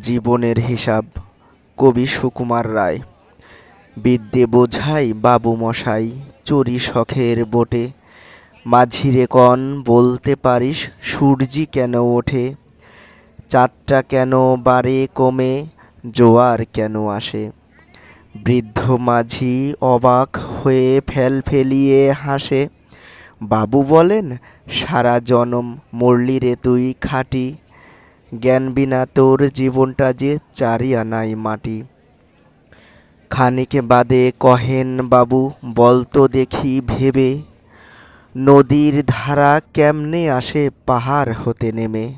জীবনের হিসাব, কবি সুকুমার রায়। বিদ্যে বোঝাই বাবু মশাই, চুরি শখের বোটে। মাঝিরে কন, বলতে পারিস সূর্যি কেন ওঠে? চাঁদটা কেন বাড়ে কমে, জোয়ার কেন আসে? বৃদ্ধ মাঝি অবাক হয়ে ফেল ফেলিয়ে হাসে। বাবু বলেন, সারা জনম মরলি রে তুই খাটি। জ্ঞান বিনা তোর জীবনটা যে চারি আনাই মাটি। খানিক বাদে কহেন বাবু বলতো দেখি ভেবে, নদীর ধারা কেমনে আসে পাহাড় হতে নেমে?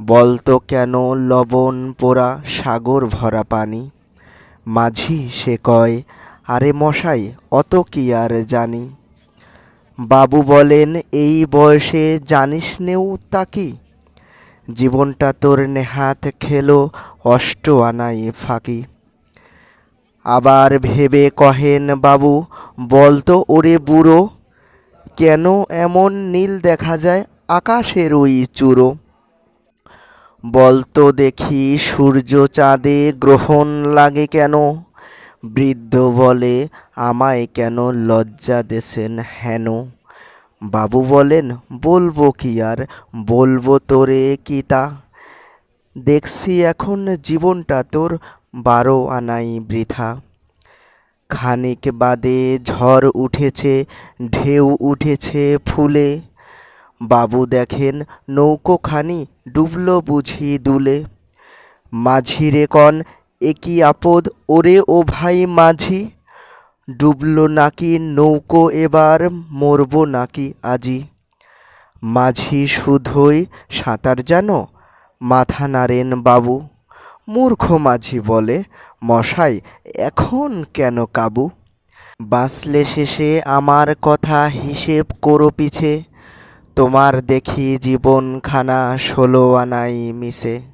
বলতো কেন লবণ পোড়া সাগর ভরা পানি? মাঝি সে কয়, আরে মশাই, অত কি আর জানি? বাবু বলেন, এই বয়সে জানিস নেও তা কি? জীবনটা তোর নেহাত খেলো অষ্ট আনাই ফাঁকি। আবার ভেবে কহেন বাবু বলতো ওরে বুড়ো, কেন এমন নীল দেখা যায় আকাশের ওই চূড়ো? বলতো দেখি সূর্য চাঁদে গ্রহণ লাগে কেন? বৃদ্ধ বলে, আমায় কেন লজ্জা দেশেন হেন? বাবু বলেন, বলব কি আর? বলব তোরে কি তা? দেখছি এখন জীবনটা তোর বারো আনাই বৃথা। খানিক বাদে ঝড় উঠেছে, ঢেউ উঠেছে ফুলে। বাবু দেখেন নৌকোখানি ডুবলো বুঝি দুলে। মাঝিরে কন একই আপদ? ওরে ও ভাই মাঝি। ডুবলো নাকি নৌকো এবার, মরবো নাকি আজি? মাঝি শুধুই সাঁতার জানো? মাথা নাড়েন বাবু। মূর্খ মাঝি বলে, মশাই, এখন কেন কাবু? বাঁচলে শেষে আমার কথা হিসেব করো পিছে। তোমার দেখি জীবনখানা ষোলো আনাই মিশে।